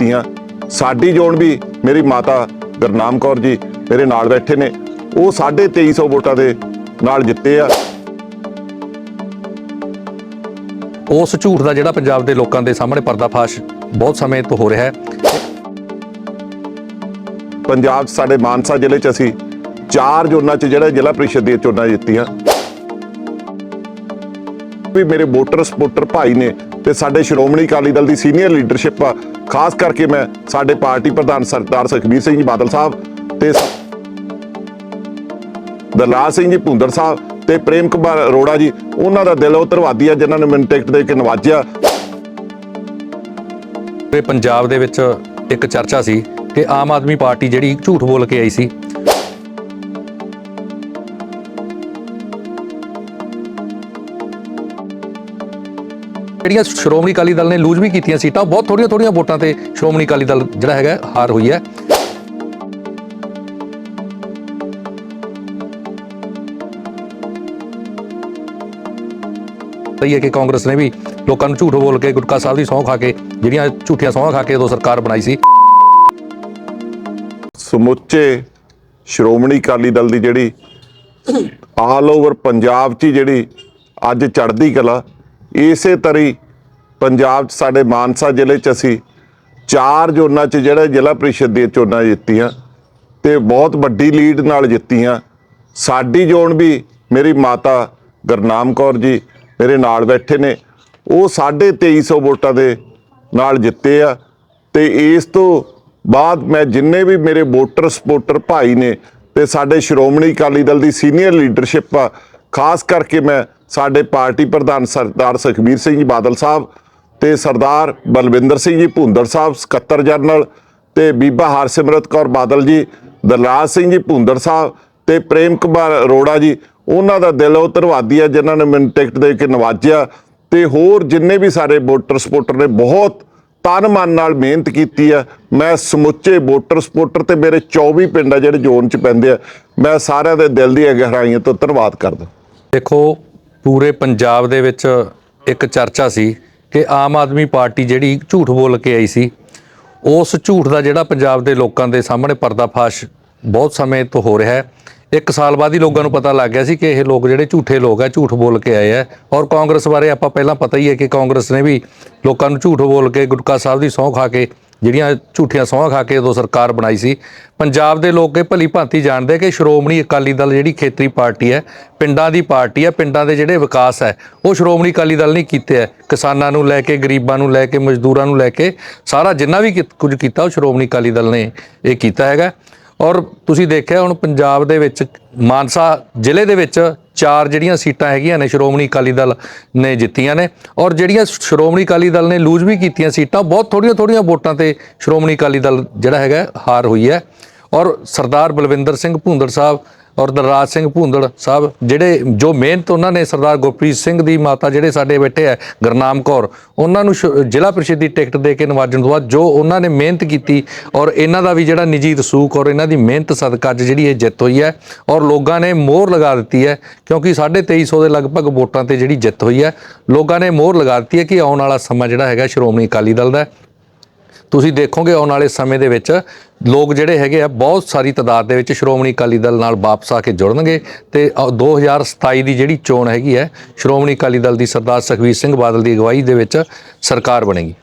ਜਿੱਤੀਆਂ ਸਾਡੀ ਜ਼ੋਨ ਵੀ ਮੇਰੀ ਮਾਤਾ ਗੁਰਨਾਮ ਕੌਰ ਜੀ ਮੇਰੇ ਨਾਲ ਬੈਠੇ ਨੇ। ਉਹ 2350 ਵੋਟਾਂ ਦੇ ਨਾਲ ਜਿੱਤੇ ਆ। ਉਸ ਝੂਠ ਦਾ ਜਿਹੜਾ ਪੰਜਾਬ ਦੇ ਲੋਕਾਂ ਦੇ ਸਾਹਮਣੇ ਪਰਦਾਫਾਸ਼ ਬਹੁਤ ਸਮੇਂ ਤੋਂ ਹੋ ਰਿਹਾ ਹੈ। ਪੰਜਾਬ ਸਾਡੇ ਮਾਨਸਾ ਜ਼ਿਲ੍ਹੇ 'ਚ ਅਸੀਂ ਚਾਰ ਜ਼ੋਨਾਂ 'ਚ ਜਿਹੜਾ ਜ਼ਿਲ੍ਹਾ ਪ੍ਰੀਸ਼ਦ ਦੀਆਂ ਚੋਣਾਂ ਜਿੱਤੀਆਂ। ਵੀ ਮੇਰੇ ਵੋਟਰ ਸਪੋਰਟਰ ਭਾਈ ਨੇ ਤੇ ਸਾਡੇ ਸ਼੍ਰੋਮਣੀ ਅਕਾਲੀ ਦਲ ਦੀ ਸੀਨੀਅਰ ਲੀਡਰਸ਼ਿਪ ਆ ਖਾਸ ਕਰਕੇ ਮੈਂ ਸਾਡੇ ਪਾਰਟੀ ਪ੍ਰਧਾਨ ਸਰਦਾਰ ਸੁਖਬੀਰ ਸਿੰਘ ਜੀ ਬਾਦਲ ਸਾਹਿਬ ਤੇ ਦਰਲਾਲ ਸਿੰਘ ਜੀ ਭੁੰਦਰ ਸਾਹਿਬ ਤੇ ਪ੍ਰੇਮ ਕੁਮਾਰ ਅਰੋੜਾ ਜੀ, ਉਹਨਾਂ ਦਾ ਦਿਲੋਂ ਧੰਨਵਾਦੀ ਆ, ਜਿਨ੍ਹਾਂ ਨੇ ਮੈਨੂੰ ਟਿਕਟ ਦੇ ਕੇ ਨਵਾਜਿਆ। ਪੂਰੇ ਪੰਜਾਬ ਦੇ ਵਿੱਚ ਇੱਕ ਚਰਚਾ ਸੀ ਕਿ ਆਮ ਆਦਮੀ ਪਾਰਟੀ ਜਿਹੜੀ ਝੂਠ ਬੋਲ ਕੇ ਆਈ ਸੀ ਜਿਹੜੀਆਂ ਸ਼੍ਰੋਮਣੀ ਅਕਾਲੀ ਦਲ ਨੇ ਲੂਜ਼ ਵੀ ਕੀਤੀਆਂ ਸੀਟਾਂ, ਬਹੁਤ ਥੋੜੀਆਂ ਥੋੜੀਆਂ ਵੋਟਾਂ ਤੇ ਸ਼੍ਰੋਮਣੀ ਅਕਾਲੀ ਦਲ ਜਿਹੜਾ ਹੈਗਾ ਹਾਰ ਹੋਈ ਹੈ। ਸਹੀ ਹੈ ਕਿ ਕਾਂਗਰਸ ਨੇ ਵੀ ਲੋਕਾਂ ਨੂੰ ਝੂਠ ਬੋਲ ਕੇ ਗੁਟਕਾ ਸਾਹਿਬ ਦੀ ਸਹੁੰ ਖਾ ਕੇ, ਜਿਹੜੀਆਂ ਝੂਠੀਆਂ ਸਹੁੰਆਂ ਖਾ ਕੇ ਉਦੋਂ ਸਰਕਾਰ ਬਣਾਈ ਸੀ। ਸਮੁੱਚੇ ਸ਼੍ਰੋਮਣੀ ਅਕਾਲੀ ਦਲ ਦੀ ਜਿਹੜੀ ਆਲ ਓਵਰ ਪੰਜਾਬ 'ਚ ਹੀ ਜਿਹੜੀ ਅੱਜ ਚੜ੍ਹਦੀ ਕਲਾ ਇਸੇ ਤਰੀ ਪੰਜਾਬ 'ਚ ਸਾਡੇ ਮਾਨਸਾ ਜ਼ਿਲ੍ਹੇ 'ਚ ਅਸੀਂ ਚਾਰ ਜ਼ੋਨਾਂ 'ਚ ਜਿਹੜਾ ਜ਼ਿਲ੍ਹਾ ਪ੍ਰੀਸ਼ਦ ਦੀਆਂ ਚੋਣਾਂ ਜਿੱਤੀਆਂ ਤੇ ਬਹੁਤ ਵੱਡੀ ਲੀਡ ਨਾਲ ਜਿੱਤੀਆਂ। ਸਾਡੀ ਜ਼ੋਨ ਵੀ ਮੇਰੀ ਮਾਤਾ ਗੁਰਨਾਮ ਕੌਰ ਜੀ ਮੇਰੇ ਨਾਲ ਬੈਠੇ ਨੇ। ਉਹ 2350 ਵੋਟਾਂ ਦੇ ਨਾਲ ਜਿੱਤੇ ਆ ਤੇ ਇਸ ਤੋਂ ਬਾਅਦ ਮੈਂ ਜਿੰਨੇ ਵੀ ਮੇਰੇ ਵੋਟਰ ਸਪੋਰਟਰ ਭਾਈ ਨੇ ਤੇ ਸਾਡੇ ਸ਼੍ਰੋਮਣੀ ਅਕਾਲੀ ਦਲ ਦੀ ਸੀਨੀਅਰ ਲੀਡਰਸ਼ਿਪ ਆ, ਖਾਸ ਕਰਕੇ ਮੈਂ ਸਾਡੇ ਪਾਰਟੀ ਪ੍ਰਧਾਨ ਸਰਦਾਰ ਸੁਖਬੀਰ ਸਿੰਘ ਜੀ ਬਾਦਲ ਸਾਹਿਬ ਤੇ ਸਰਦਾਰ ਬਲਵਿੰਦਰ ਸਿੰਘ ਜੀ ਭੁੰਦਰ ਸਾਹਿਬ, ਸਕੱਤਰ ਜਨਰਲ ਤੇ ਬੀਬਾ ਹਰਸਿਮਰਤ ਕੌਰ ਬਾਦਲ ਜੀ ਦਰਲਾਲ ਸਿੰਘ ਜੀ ਭੁੰਦਰ ਸਾਹਿਬ ਤੇ ਪ੍ਰੇਮ ਕੁਮਾਰ ਅਰੋੜਾ ਜੀ, ਉਹਨਾਂ ਦਾ ਦਿਲੋਂ ਧੰਨਵਾਦੀ ਆ, ਜਿਨ੍ਹਾਂ ਨੇ ਮੈਨੂੰ ਟਿਕਟ ਦੇ ਕੇ ਨਵਾਜਿਆ ਤੇ ਹੋਰ ਜਿੰਨੇ ਵੀ ਸਾਰੇ ਵੋਟਰ ਸਪੋਰਟਰ ਨੇ ਬਹੁਤ ਤਨ ਮਨ ਨਾਲ ਮਿਹਨਤ ਕੀਤੀ ਆ। ਮੈਂ ਸਮੁੱਚੇ ਵੋਟਰ ਸਪੋਰਟਰ ਤੇ ਮੇਰੇ 24 ਪਿੰਡ ਆ ਜਿਹੜੇ ਜ਼ੋਨ ਚ ਪੈਂਦੇ ਆ। ਮੈਂ ਸਾਰਿਆਂ ਦੇ ਦਿਲ ਦੀ ਗਹਿਰਾਈਆਂ ਤੋਂ ਧੰਨਵਾਦ ਕਰਦਾ। ਦੇਖੋ ਪੂਰੇ ਪੰਜਾਬ ਦੇ ਵਿੱਚ ਇੱਕ ਚਰਚਾ ਸੀ ਕਿ ਆਮ ਆਦਮੀ ਪਾਰਟੀ ਜਿਹੜੀ ਝੂਠ ਬੋਲ ਕੇ ਆਈ ਸੀ, ਉਸ ਝੂਠ ਦਾ ਜਿਹੜਾ ਪੰਜਾਬ ਦੇ ਲੋਕਾਂ ਦੇ ਸਾਹਮਣੇ ਪਰਦਾਫਾਸ਼ ਬਹੁਤ ਸਮੇਂ ਤੋਂ ਹੋ ਰਿਹਾ ਹੈ। ਇੱਕ ਸਾਲ ਬਾਅਦ ਹੀ ਲੋਕਾਂ ਨੂੰ ਪਤਾ ਲੱਗ ਗਿਆ ਸੀ ਕਿ ਇਹ ਲੋਕ ਜਿਹੜੇ ਝੂਠੇ ਲੋਕ ਆ, ਝੂਠ ਬੋਲ ਕੇ ਆਏ ਆ। ਔਰ ਕਾਂਗਰਸ ਬਾਰੇ ਆਪਾਂ ਪਹਿਲਾਂ ਪਤਾ ਹੀ ਹੈ ਕਿ ਕਾਂਗਰਸ ਨੇ ਵੀ ਲੋਕਾਂ ਨੂੰ ਝੂਠ ਬੋਲ ਕੇ ਗੁਟਕਾ ਸਾਹਿਬ ਦੀ ਸਹੁੰ ਖਾ ਕੇ ਜਿਹੜੀਆਂ ਝੂਠੀਆਂ ਸਹੁੰਆਂ ਖਾ ਕੇ ਉਦੋਂ ਸਰਕਾਰ ਬਣਾਈ ਸੀ। ਪੰਜਾਬ ਦੇ ਲੋਕ ਇਹ ਭਲੀ ਭਾਂਤੀ ਜਾਣਦੇ ਕਿ ਸ਼੍ਰੋਮਣੀ ਅਕਾਲੀ ਦਲ ਜਿਹੜੀ ਖੇਤਰੀ ਪਾਰਟੀ ਹੈ, ਪਿੰਡਾਂ ਦੀ ਪਾਰਟੀ ਹੈ, ਪਿੰਡਾਂ ਦੇ ਜਿਹੜੇ ਵਿਕਾਸ ਹੈ, ਉਹ ਸ਼੍ਰੋਮਣੀ ਅਕਾਲੀ ਦਲ ਨੇ ਕੀਤੇ ਹੈ। ਕਿਸਾਨਾਂ ਨੂੰ ਲੈ ਕੇ, ਗਰੀਬਾਂ ਨੂੰ ਲੈ ਕੇ, ਮਜ਼ਦੂਰਾਂ ਨੂੰ ਲੈ ਕੇ ਸਾਰਾ ਜਿੰਨਾ ਵੀ ਕੀ- ਕੁਝ ਕੀਤਾ ਉਹ ਸ਼੍ਰੋਮਣੀ ਅਕਾਲੀ ਦਲ ਨੇ ਇਹ ਕੀਤਾ ਹੈਗਾ। ਔਰ ਤੁਸੀਂ ਦੇਖਿਆ ਹੁਣ ਪੰਜਾਬ ਦੇ ਵਿੱਚ, ਮਾਨਸਾ ਜ਼ਿਲ੍ਹੇ ਦੇ ਵਿੱਚ ਚਾਰ ਜਿਹੜੀਆਂ ਸੀਟਾਂ ਹੈਗੀਆਂ ਨੇ, ਸ਼੍ਰੋਮਣੀ ਅਕਾਲੀ ਦਲ ਨੇ ਜਿੱਤੀਆਂ ਨੇ ਔਰ ਜਿਹੜੀਆਂ ਸ਼੍ਰੋਮਣੀ ਅਕਾਲੀ ਦਲ ਨੇ ਲੂਜ਼ ਵੀ ਕੀਤੀਆਂ ਸੀਟਾਂ, ਬਹੁਤ ਥੋੜੀਆਂ ਥੋੜੀਆਂ ਵੋਟਾਂ ਤੇ ਸ਼੍ਰੋਮਣੀ ਅਕਾਲੀ ਦਲ ਜਿਹੜਾ ਹੈਗਾ, ਹਾਰ ਹੋਈ ਹੈ। ਔਰ ਸਰਦਾਰ ਬਲਵਿੰਦਰ ਸਿੰਘ ਭੁੰਦੜ ਸਾਹਿਬ ਔਰ ਦਰਰਾਜ ਸਿੰਘ ਭੁੰਦੜ ਸਾਹਿਬ, ਜਿਹੜੇ ਜੋ ਮਿਹਨਤ ਉਹਨਾਂ ਨੇ ਸਰਦਾਰ ਗੁਰਪ੍ਰੀਤ ਸਿੰਘ ਦੀ ਮਾਤਾ ਜਿਹੜੇ ਸਾਡੇ ਬੈਠੇ ਹੈ ਗੁਰਨਾਮ ਕੌਰ, ਉਹਨਾਂ ਨੂੰ ਸ਼- ਜ਼ਿਲ੍ਹਾ ਪ੍ਰੀਸ਼ਦ ਦੀ ਟਿਕਟ ਦੇ ਕੇ ਨਵਾਜਣ ਤੋਂ ਬਾਅਦ ਜੋ ਉਹਨਾਂ ਨੇ ਮਿਹਨਤ ਕੀਤੀ ਔਰ ਇਹਨਾਂ ਦਾ ਵੀ ਜਿਹੜਾ ਨਿੱਜੀ ਰਸੂਖ ਔਰ ਇਹਨਾਂ ਦੀ ਮਿਹਨਤ ਸਦਕਾ ਅੱਜ ਜਿਹੜੀ ਇਹ ਜਿੱਤ ਹੋਈ ਹੈ ਔਰ ਲੋਕਾਂ ਨੇ ਮੋਹਰ ਲਗਾ ਦਿੱਤੀ ਹੈ ਕਿਉਂਕਿ 2350 ਦੇ ਲਗਭਗ ਵੋਟਾਂ ਤੇ ਜਿਹੜੀ ਜਿੱਤ ਹੋਈ ਹੈ, ਲੋਕਾਂ ਨੇ ਮੋਹਰ ਲਗਾ ਦਿੱਤੀ ਹੈ ਕਿ ਆਉਣ ਵਾਲਾ ਸਮਾਂ ਜਿਹੜਾ ਹੈਗਾ ਸ਼੍ਰੋਮਣੀ ਅਕਾਲੀ ਦਲ ਦਾ ਤੁਸੀਂ ਦੇਖੋਗੇ ਆਉਣ ਵਾਲੇ ਸਮੇਂ ਦੇ ਵਿੱਚ ਲੋਕ ਜਿਹੜੇ ਹੈਗੇ ਆ, ਬਹੁਤ ਸਾਰੀ ਤਾਦਾਦ ਦੇ ਵਿੱਚ ਸ਼੍ਰੋਮਣੀ ਅਕਾਲੀ ਦਲ ਨਾਲ ਵਾਪਸ ਆ ਕੇ ਜੁੜਨਗੇ ਤੇ, ਅ- 2027 ਦੀ ਜਿਹੜੀ ਚੋਣ ਹੈਗੀ ਹੈ, ਸ਼੍ਰੋਮਣੀ ਅਕਾਲੀ ਦਲ ਦੀ ਸਰਦਾਰ ਸੁਖਬੀਰ ਸਿੰਘ ਬਾਦਲ ਦੀ ਅਗਵਾਈ ਦੇ ਵਿੱਚ ਸਰਕਾਰ ਬਣੇਗੀ।